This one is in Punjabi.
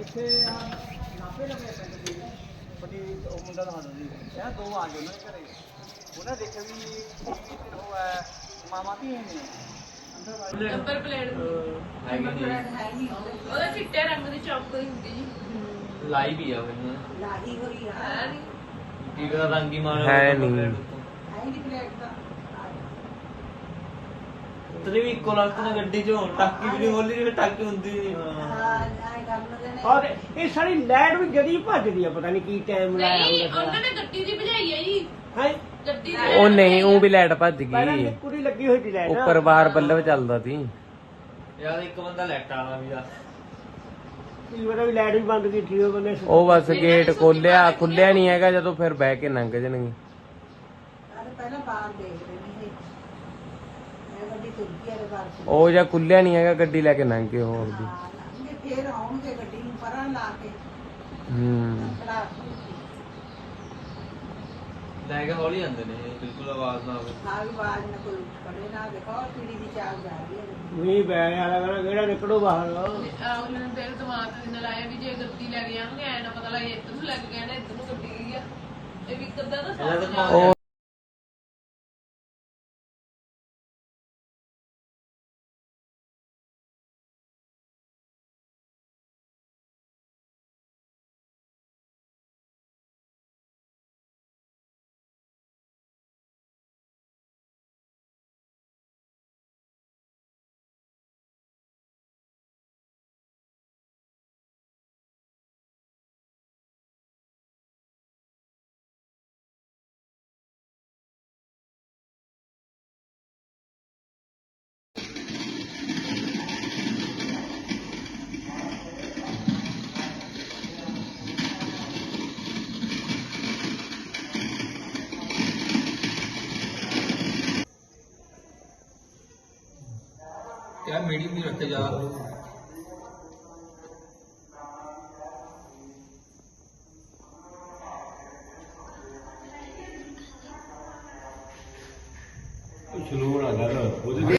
ਇੱਥੇ ਆ ਨਾਪੇ ਲੱਗੇ ਪਿੰਡ ਦੇ। ਬੜੀ ਉਹ ਮੁੰਡਾ ਦਾ ਹਾਜ਼ਰ ਸੀ ਇਹ ਦੋ ਆ ਗਏ ਉਹਨਾਂ ਦੇ ਘਰੇ। ਉਹਨਾਂ ਦੇਖਿਆ ਵੀ ਇਹ ਉਹ ਹੈ ਮਾਮਾ ਵੀ ਨੇ। ਨੰਬਰ ਪਲੇਟ ਉਹਦਾ ਚਿੱਟੇ ਰੰਗ ਦੀ ਚੌਕਰੀ ਹੁੰਦੀ ਜੀ। ਲਾਈ ਵੀ ਆ ਉਹਨੇ। ਲਾਈ ਹੋਈ ਆ। ਟੀਕਾ ਰੰਗੀ ਮਾਰ ਹੈ ਨਹੀਂ। ਹੈ ਨਹੀਂ ਪਲੇਟ ਦਾ। ਤੇਰੀ ਵੀ ਇੱਕੋ ਨਾਲ ਗੱਡੀ ਚੋਂ ਟਾਕੀ ਵੀ ਨਹੀਂ ਬੋਲੀ ਜਿਵੇਂ ਟਾਕੀ ਹੁੰਦੀ ਨਹੀਂ। ਦੇ ਔਰ ਇਹ ਸਾਰੀ ਲਾਈਟ ਵੀ ਜਦੀ ਭੱਜਦੀ ਆ ਪਤਾ ਨਹੀਂ ਕੀ ਟਾਈਮ ਲਾਇਆ ਨਹੀਂ ਹੁੰਦਾ ਉਹਨਾਂ ਨੇ ਗੱਡੀ ਦੀ ਭਜਾਈ ਹੈ ਜੀ। ਹੈ? ਗੱਡੀ ਉਹ ਨਹੀਂ ਉਹ ਵੀ ਲਾਈਟ ਭੱਜ ਪਹਿਲਾਂ ਗਈ ਦੀ ਲੱਗੀ ਹੋਈ ਸੀ ਲਾਈਟ ਉੱਪਰ ਬਾਹਰ ਬੱਲਬ ਚੱਲਦਾ ਸੀ। ਯਾਰ ਇੱਕ ਬੰਦਾ ਲੈਟ ਵਾਲਾ ਵੀ ਆ। ਕੀ ਪਤਾ ਵੀ ਲਾਈਟ ਵੀ ਬੰਦ ਕੀਤੀ ਉਹ ਬੰਦੇ ਉਹ ਬਸ ਗੇਟ ਖੋਲਿਆ ਖੁੱਲਿਆ ਨਹੀਂ ਹੈਗਾ ਜਦੋਂ ਫਿਰ ਬਹਿ ਕੇ ਲੰਘ ਜਾਣਗੇ। ਅਰੇ ਪਹਿਲਾਂ ਬਾਹਰ ਦੇਖਦੇ ਤੁਰਕੀ ਆ ਬਾਹਰ ਉਹ ਜਾਂ ਖੁੱਲਿਆ ਨਹੀਂ ਹੈਗਾ ਗੱਡੀ ਲੈ ਕੇ ਲੰਘ ਗਏ ਹੋਰ ਦੀ ਹਾਂ ਲੰਘੇ ਫੇਰ ਆਉਣਗੇ ਗੱਡੀ ਨੂੰ ਪਰਾਂ ਲਾ ਕੇ। ਹੂੰ। ਖੜਾ ਲੈ ਕੇ ਹੌਲੀ ਜਾਂਦੇ ਨੇ ਇਹ ਬਿਲਕੁਲ ਆਵਾਜ਼ ਨਾ ਆਵੇ। ਨਾ ਵੀ ਬਾਜ ਨਾ ਕੋਈ ਖੜੇ ਨਾ ਦੇਖੋ ਪੀੜੀ ਦੀ ਚਾਲ ਜਾ ਰਹੀ ਹੈ? ਵੀ ਬੈ ਯਾਰ ਅਗਰ ਕਿਹੜਾ ਨਿਕਲੋ ਬਾਹਰ? ਅਗਲੇ ਨੇ ਤੇਰੇ ਦਿਮਾਗ ਤੇ ਨਾਲ ਆਇਆ ਵੀ ਜੇ ਗੱਡੀ ਲੈ ਕੇ ਜਾਣਗੇ ਐ ਨਾ ਪਤਾ ਲੱਗੇ ਇੱਧਰ ਨੂੰ ਲੱਗ ਗਿਆ ਨਾ ਇੱਧਰ ਨੂੰ ਗੱਡੀ ਗਈ ਆ। ਇਹ ਵੀ ਕਦਾਂ ਦਾ ਇਹਦਾ ਤਾਂ ਉਹ ਯਾਰ ਮੀਡੀਅਮ ਨਹੀਂ ਰੱਖਿਆ ਜ਼ਿਆਦਾ ਸਲੂਨ ਆ ਗਿਆ ਉਹਦੇ